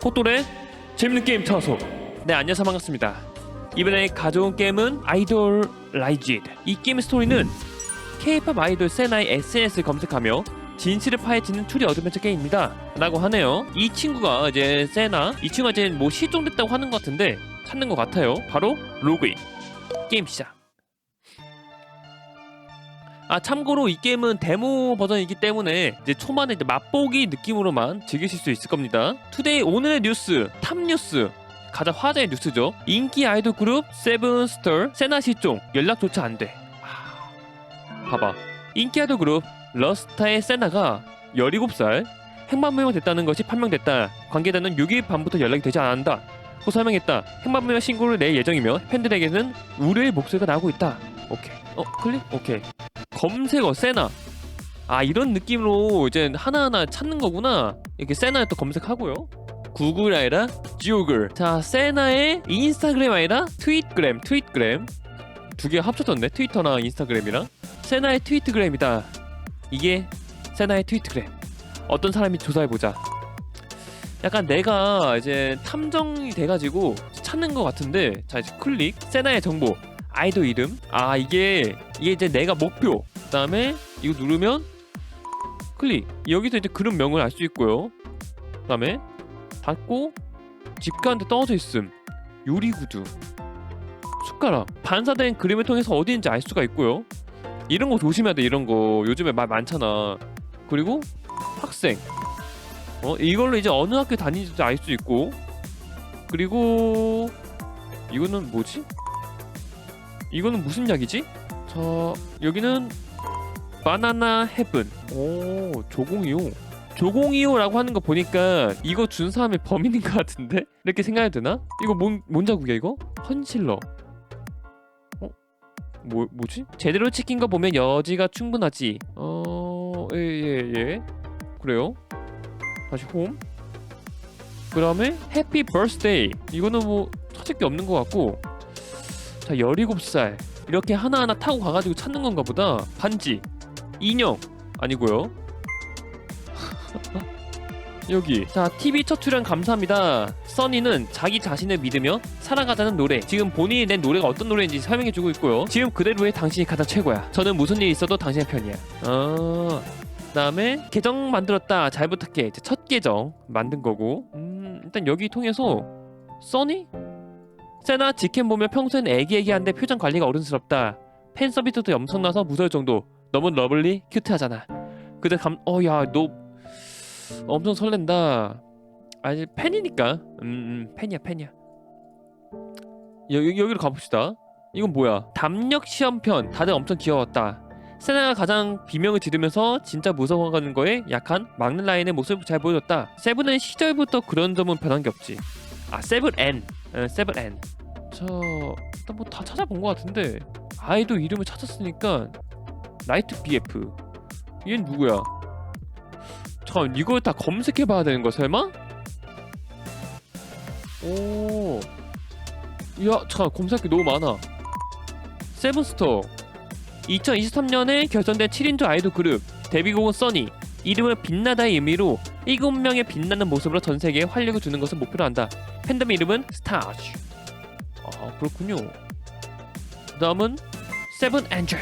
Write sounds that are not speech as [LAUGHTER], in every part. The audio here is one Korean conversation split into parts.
코똘의 재밌는 게임 찾아서 네 안녕하세요. 반갑습니다. 이번에 가져온 게임은 아이돌 라이지드. 이 게임의 스토리는 K-팝 아이돌 세나의 SNS를 검색하며 진실을 파헤치는 추리 어드벤처 게임입니다. 라고 하네요. 이 친구가 이제 세나 이 친구가 이제 뭐 실종됐다고 하는 것 같은데 찾는 것 같아요. 바로 로그인. 게임 시작 아 참고로 이 게임은 데모 버전이기 때문에 이제 초반에 이제 맛보기 느낌으로만 즐기실 수 있을 겁니다. 투데이 오늘의 뉴스 탑 뉴스 가장 화제의 뉴스죠. 인기 아이돌 그룹 세븐스터 세나 실종 연락조차 안 돼. 아, 봐봐 인기 아이돌 그룹 러스타의 세나가 17살 행방불명 됐다는 것이 판명됐다. 관계자는 6일 밤부터 연락이 되지 않는다. 고 설명했다. 행방불명 신고를 낼 예정이며 팬들에게는 우려의 목소리가 나오고 있다. 오케이. 어 클릭? 오케이. 검색어 세나. 아 이런 느낌으로 이제 하나하나 찾는 거구나. 이렇게 세나에 또 검색하고요. 구글 아니라 지오글. 자 세나의 인스타그램 아니라 트윗그램 트윗그램. 두 개 합쳐졌네 트위터나 인스타그램이랑. 세나의 트위트그램이다. 이게 세나의 트위트그램. 어떤 사람이 조사해보자. 약간 내가 이제 탐정이 돼가지고 찾는 것 같은데 자 이제 클릭. 세나의 정보. 아이돌 이름. 아 이게 이게 이제 내가 목표 그다음에 이거 누르면 클릭. 여기서 이제 그룹 명을 알 수 있고요. 그다음에 닫고 집가한테 떨어져 있음. 요리 구두. 숟가락. 반사된 그림을 통해서 어디인지 알 수가 있고요. 이런 거 조심해야 돼 이런 거. 요즘에 말 많잖아. 그리고 학생. 어 이걸로 이제 어느 학교 다니는지 알수 있고. 그리고 이거는 뭐지? 이거는 무슨 약이지? 저 여기는 바나나 헤븐. 오 조공이요. 조공이요라고 하는 거 보니까 이거 준 사람이 범인인 것 같은데 이렇게 생각해도 되나? 이거 뭔, 뭔 자국이야 이거? 컨실러. 어? 뭐 뭐지? 제대로 찍힌 거 보면 여지가 충분하지. 어, 예 예 예, 예. 그래요. 다시 홈. 그 다음에 해피 버스데이. 이거는 뭐 찾을 게 없는 것 같고. 자 17살 이렇게 하나하나 타고 가가지고 찾는 건가 보다 반지 인형 아니고요. [LAUGHS] 여기. 자 TV 첫 출연 감사합니다. 써니는 자기 자신을 믿으며 살아가자는 노래. 지금 본인이 낸 노래가 어떤 노래인지 설명해주고 있고요. 지금 그대로의 당신이 가장 최고야. 저는 무슨 일 있어도 당신의 편이야. 아 그다음에 계정 만들었다. 잘 부탁해. 이제 첫 계정 만든 거고. 음 일단 여기 통해서 써니? 세나 직캠 보면 평소엔 애기애기한데 표정 관리가 어른스럽다. 팬 서비스도 엄청나서 무서울 정도. 너무 러블리, 큐트하잖아. 그대 감, 어 야 너 엄청 설렌다. 아니 팬이니까. 음, 음 팬이야 팬이야. 여기 여기로 가봅시다. 이건 뭐야? 담력 시험편. 다들 엄청 귀여웠다. 세나가 가장 비명을 지르면서 진짜 무서워하는 거에 약한 막는 라인의 모습을 잘 보여줬다. 세븐은 시절부터 그런 점은 변한 게 없지. 아 세븐 N. 어, 세븐 N. 저 일단 뭐 다 찾아본 것 같은데 아이돌 이름을 찾았으니까 나이트 BF. 얘는 누구야? 잠깐 이걸 다 검색해 봐야 되는 거 설마? 오. 야 잠깐 검색할 게 너무 많아. 세븐스터. 2023년에 결성된 7인조 아이돌 그룹 데뷔곡은 써니. 이름은 빛나다의 의미로 7명의 빛나는 모습으로 전 세계에 활력을 주는 것을 목표로 한다. 팬덤 이름은 스타즈. 아 그렇군요. 다음은 세븐 엔젤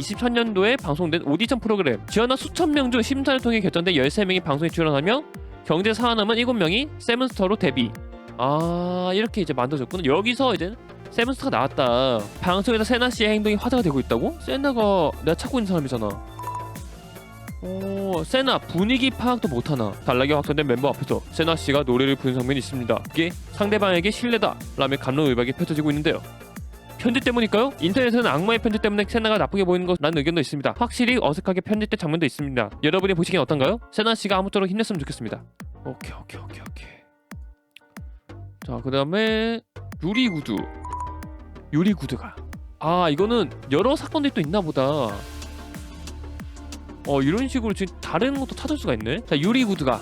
스. 23년도에 방송된 오디션 프로그램 지원한 수천 명 중 심사를 통해 결정된 13명이 방송에 출연하며 경제 살아남은 7명이 세븐스터로 데뷔. 아 이렇게 이제 만들어졌구나. 여기서 이제 세븐스터가 나왔다. 방송에서 세나 씨의 행동이 화제가 되고 있다고? 세나가 내가 찾고 있는 사람이잖아. 오, 세나 분위기 파악도 못하나 달라게 확산된 멤버 앞에서 세나 씨가 노래를 부른 장면이 있습니다. 이게 상대방에게 신뢰다 라며 감론을박이 펼쳐지고 있는데요. 편집 때문일까요? 인터넷에는 악마의 편집 때문에 세나가 나쁘게 보이는 것라는 의견도 있습니다. 확실히 어색하게 편집된 장면도 있습니다. 여러분이 보시기엔 어떤가요? 세나 씨가 아무쪼록 힘냈으면 좋겠습니다. 오케이 오케이 오케이 오케이. 자 그다음에 유리 구두. 유리 구두가. 아 이거는 여러 사건들이 또 있나 보다. 어 이런 식으로 지금 다른 것도 찾을 수가 있네. 자 유리구드가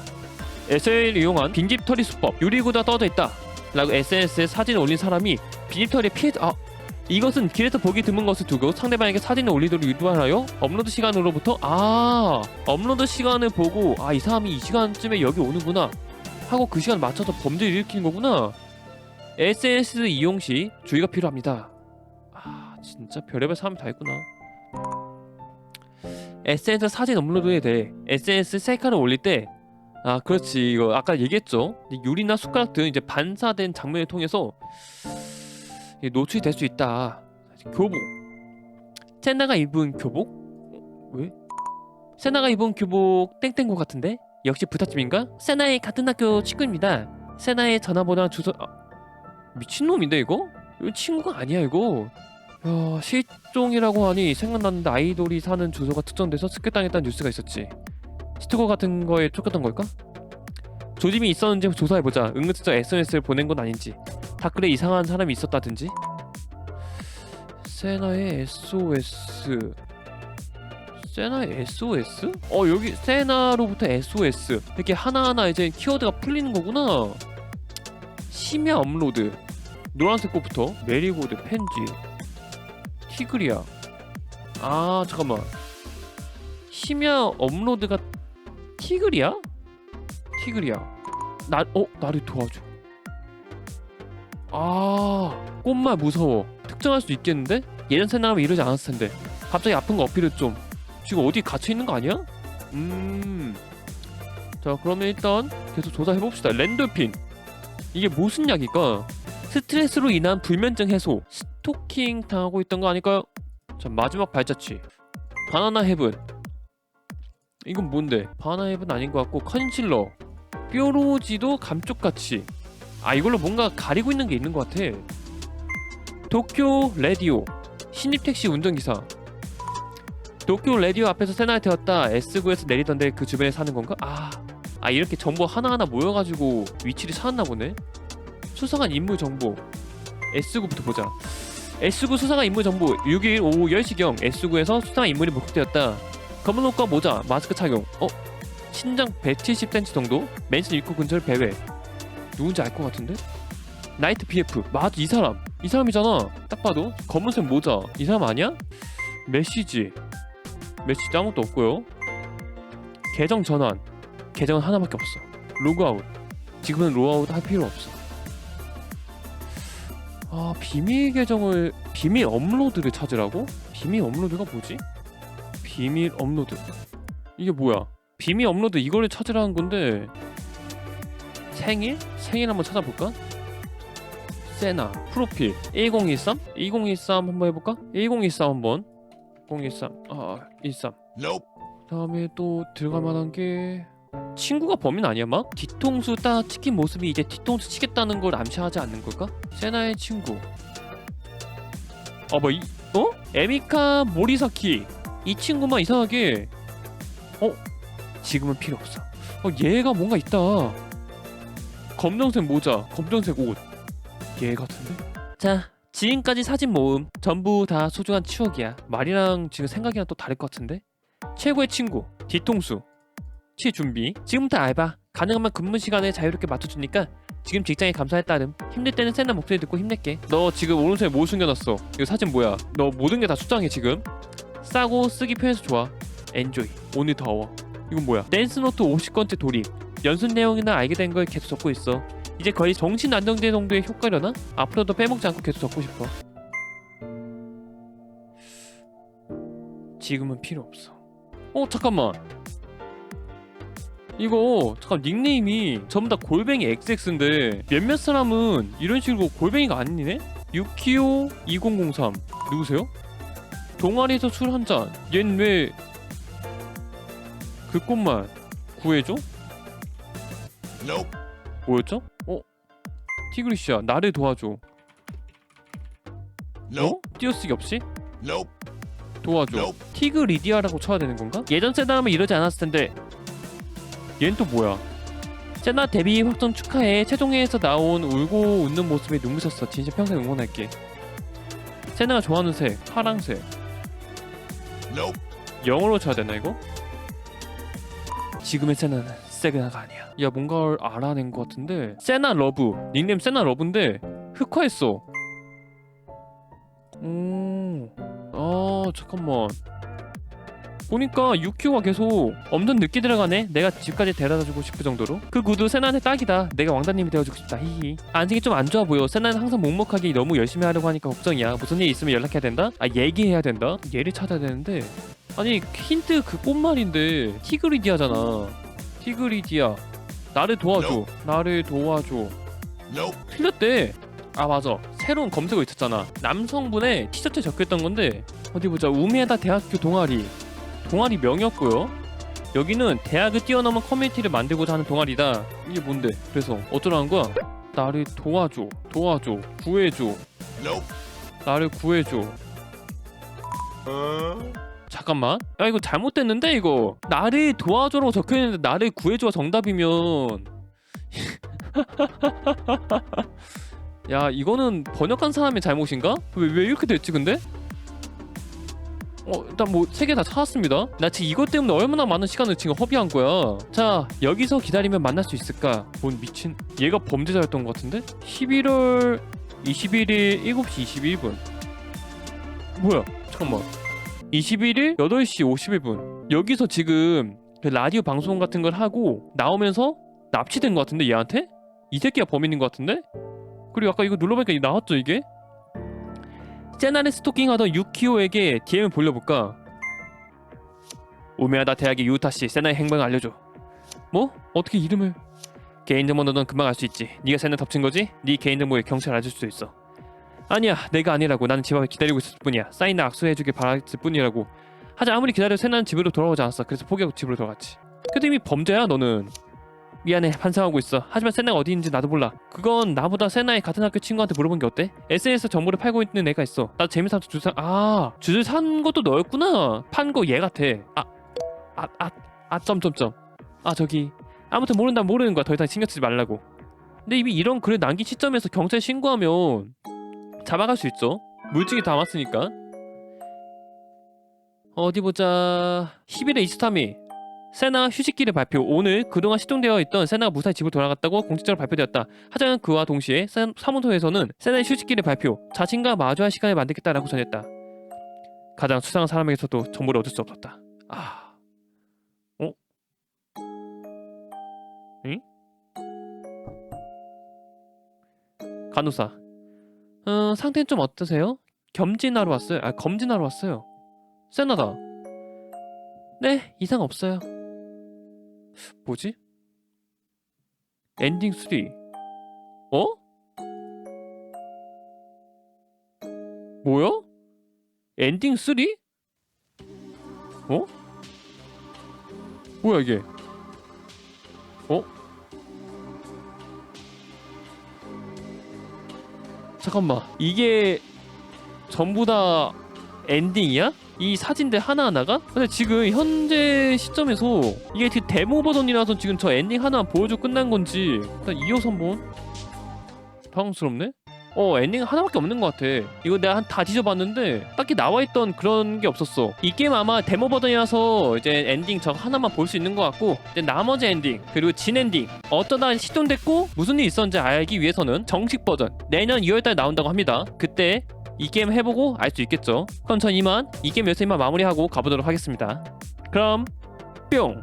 SL을 이용한 빈집 털이 수법 유리구드가 떠져 있다. 라고 SNS에 사진을 올린 사람이 빈집털이 피해 아 이것은 길에서 보기 드문 것을 두고 상대방에게 사진을 올리도록 유도하여 업로드 시간으로부터 아 업로드 시간을 보고 아 이 사람이 이 시간쯤에 여기 오는구나 하고 그 시간 맞춰서 범죄를 일으키는 거구나. SNS 이용 시 주의가 필요합니다. 아 진짜 별의별 사람이 다 있구나. SNS 사진 업로드에 대해 SNS 셀카를 올릴 때 아 그렇지 이거 아까 얘기했죠 이 유리나 숟가락 등 이제 반사된 장면을 통해서 노출이 될 수 있다 교복 세나가 입은 교복? 어, 왜? 세나가 입은 교복 땡땡고 같은데? 역시 부탁집인가? 세나의 같은 학교 친구입니다 세나의 전화번호랑 주소 아, 미친놈인데 이거? 이거 친구가 아니야 이거 야 실종이라고 하니 생각났는데 아이돌이 사는 주소가 특정돼서 습격당했다는 뉴스가 있었지 스티커 같은 거에 쫓겼던 걸까? 조짐이 있었는지 조사해보자 은근슬쩍 SNS를 보낸 건 아닌지 댓글에 이상한 사람이 있었다든지? 세나의 SOS 세나의 SOS? 어 여기 세나로부터 SOS 이렇게 하나하나 이제 키워드가 풀리는 거구나. 심야 업로드. 노란색 꽃부터 메리고드 펜지. 티그리아. 아 잠깐만. 심야 업로드가 티그리야? 티그리야 나, 어? 나를 도와줘 아 꽃말 무서워 특정할 수 있겠는데? 예전 생각하면 이러지 않았을 텐데 갑자기 아픈 거 어필을 좀 지금 어디 갇혀 있는 거 아니야? 음. 자 그러면 일단 계속 조사해 봅시다. 랜돌핀 이게 무슨 약일까? 스트레스로 인한 불면증 해소, 스토킹 당하고 있던 거 아닐까요? 자 마지막 발자취. 바나나 헤븐. 이건 뭔데? 바나나 헤븐 아닌 것 같고 컨실러, 뾰로지도 감쪽같이. 아 이걸로 뭔가 가리고 있는 게 있는 것 같아. 도쿄 레디오 신입 택시 운전기사. 도쿄 레디오 앞에서 세나를 태웠다. S구에서 내리던데 그 주변에 사는 건가? 아, 아 이렇게 정보 하나하나 모여가지고 위치를 찾았나 보네. 수상한 인물 정보. S구부터 보자. S구 수상한 인물 정보. 6일 오후 10시경 S구에서 수상한 인물이 목격되었다. 검은 옷과 모자, 마스크 착용. 어? 신장 170cm 정도? 맨션 입구 근처를 배회 누군지 알 것 같은데? 나이트 BF 맞아 이 사람. 이 사람이잖아. 딱 봐도. 검은색 모자. 이 사람 아니야? 메시지. 메시지 아무것도 없고요. 계정 전환. 계정은 하나밖에 없어. 로그아웃. 지금은 로그아웃 할 필요 없어. 아 비밀 계정을 비밀 업로드를 찾으라고? 비밀 업로드가 뭐지? 비밀 업로드. 이게 뭐야? 비밀 업로드 이거를 찾으라는 건데 생일? 생일 한번 찾아볼까? 세나 프로필 1013? 2013 한번 해볼까? 1013 한번 013 아, 13 Nope. 다음에 또 들어갈 만한 게 친구가 범인 아니야 막? 뒤통수 딱 치킨 모습이 이제 뒤통수 치겠다는 걸 암시하지 않는 걸까? 세나의 친구 아뭐 이.. 어? 에미카 모리사키 이 친구만 이상하게 어? 지금은 필요 없어 어 얘가 뭔가 있다 검정색 모자 검정색 옷. 얘 같은데? 자 지금까지 사진 모음. 전부 다 소중한 추억이야. 말이랑 지금 생각이랑 또 다를 것 같은데? 최고의 친구 뒤통수. 취 준비. 지금부터 알바. 가능하면 근무 시간에 자유롭게 맞춰주니까 지금 직장에 감사에 따름. 힘들 때는 세나 목소리 듣고 힘낼게. 너 지금 오른손에 뭐 숨겨놨어? 이거 사진 뭐야? 너 모든 게 다 수정해 지금? 싸고 쓰기 편해서 좋아. 엔조이. 오늘 더워. 이건 뭐야? 댄스 노트 50건째 돌입 연습 내용이나 알게 된 걸 계속 적고 있어 이제 거의 정신 안정제 정도의 효과려나? 앞으로도 빼먹지 않고 계속 적고 싶어 지금은 필요 없어 어 잠깐만 이거 잠깐 닉네임이 전부 다 골뱅이 XX인데 몇몇 사람은 이런 식으로 골뱅이가 아니네? 유키오 2003 누구세요? 동아리에서 술 한잔 얜 왜 그 꽃말 구해줘? Nope. 뭐였죠? 어? 티그리시야 나를 도와줘 Nope. 어? 띄어쓰기 없이? Nope. 도와줘 Nope. 티그 리디아라고 쳐야 되는 건가? 예전 세나라면 이러지 않았을 텐데 얜또 뭐야? 세나 데뷔 확정 축하해 최종회에서 나온 울고 웃는 모습에 눈부셨어 진짜 평생 응원할게 세나가 좋아하는 색 파랑색 Nope. 영어로 쳐야 되나 이거? 지금의 세나는 세그나가 아니야. 야 뭔가를 알아낸 것 같은데. 세나 러브. 닉네임 세나 러브인데 흑화했어. 오, 아 잠깐만. 보니까 유키오가 계속 엄청 늦게 들어가네? 내가 집까지 데려다주고 싶을 정도로? 그 구두 세나한테 딱이다. 내가 왕자님이 되어주고 싶다. 히히. 안색이 좀 안 좋아 보여. 세나는 항상 묵묵하게 너무 열심히 하려고 하니까 걱정이야. 무슨 일 있으면 연락해야 된다? 아 얘기해야 된다? 얘를 찾아야 되는데. 아니 힌트 그 꽃말인데 티그리디아잖아 티그리디아 나를 도와줘 나를 도와줘. 틀렸대. 아 맞아. 새로운 검색어 있었잖아. 남성분의 티셔츠에 적혀있던 건데 어디 보자. 우미에다 대학교 동아리. 동아리 명이었고요. 여기는 대학을 뛰어넘은 커뮤니티를 만들고자 하는 동아리다. 이게 뭔데? 그래서 어쩌라는 거야? 나를 도와줘. 도와줘. 구해줘. 나를 구해줘. 잠깐만. 야 이거 잘못됐는데 이거. 나를 도와줘라고 적혀있는데 나를 구해줘가 정답이면 [LAUGHS] 야 이거는 번역한 사람의 잘못인가? 왜, 왜 이렇게 됐지 근데? 어 일단 뭐 세 개 다 찾았습니다 나 지금 이것 때문에 얼마나 많은 시간을 지금 허비한 거야 자 여기서 기다리면 만날 수 있을까 뭔 미친 얘가 범죄자였던 것 같은데? 11월 21일 7시 21분 뭐야 잠깐만 21일 8시 51분 여기서 지금 그 라디오 방송 같은 걸 하고 나오면서 납치된 것 같은데 얘한테? 이 새끼가 범인인 것 같은데? 그리고 아까 이거 눌러보니까 나왔죠 이게? 세나를 스토킹하던 유키오에게 DM을 돌려볼까? 우메하다 대학의 유타씨 세나의 행방을 알려줘 뭐? 어떻게 이름을 개인정보 너는 금방 알 수 있지 네가 세나 덮친 거지? 네 개인정보에 경찰 알려줄 수 있어 아니야 내가 아니라고. 나는 집 앞에 기다리고 있을 뿐이야. 사인을 악수해주길 바랐을 뿐이라고. 하자 아무리 기다려도 세나는 집으로 돌아오지 않았어. 그래서 포기하고 집으로 돌아갔지. 그래도 이미 범죄야 너는. 미안해 반성하고 있어. 하지만 세나가 어디 있는지 나도 몰라. 그건 나보다 세나의 같은 학교 친구한테 물어본 게 어때? SNS 정보를 팔고 있는 애가 있어. 나도 재미삼아 주사 아 주술 산 것도 너였구나. 판 거 얘 같아. 아 아 아 아 점점점. 아 저기. 아무튼 모른다면 모르는 거야. 더 이상 신경 쓰지 말라고. 근데 이미 이런 글을 남긴 시점에서 경찰에 신고하면 잡아갈 수 있죠 물증이 담았으니까 어디 보자 11회 23일 세나 휴식기를 발표. 오늘 그동안 시동되어 있던 세나가 무사히 집으로 돌아갔다고 공식적으로 발표되었다. 하지만 그와 동시에 사- 사무소에서는 세나의 휴식기를 발표. 자신과 마주할 시간을 만들겠다라고 전했다. 가장 수상한 사람에게서도 정보를 얻을 수 없었다. 아, 어? 응? 간호사. 어, 상태는 좀 어떠세요? 겸진하러 왔어요. 아, 검진하러 왔어요. 세나다. 네, 이상 없어요. 뭐지? 엔딩 3. 어? 뭐야? 엔딩 3? 어? 뭐야 이게? 잠깐만. 이게 전부 다 엔딩이야? 이 사진들 하나하나가? 근데 지금 현재 시점에서 이게 그 데모 버전이라서 지금 저 엔딩 하나 보여주고 끝난 건지 일단 이어서 한번 당황스럽네? 어 엔딩 하나밖에 없는 것 같아 이거 내가 한 다 뒤져봤는데 딱히 나와있던 그런 게 없었어 이 게임 아마 데모 버전이라서 이제 엔딩 저 하나만 볼 수 있는 것 같고 이제 나머지 엔딩 그리고 진 엔딩 어쩌다 시동됐고 무슨 일이 있었는지 알기 위해서는 정식 버전 내년 2월달에 나온다고 합니다 그때 이 게임 해보고 알 수 있겠죠. 그럼 전 이만 이 게임 여기서 이만 마무리하고 가보도록 하겠습니다. 그럼 뿅!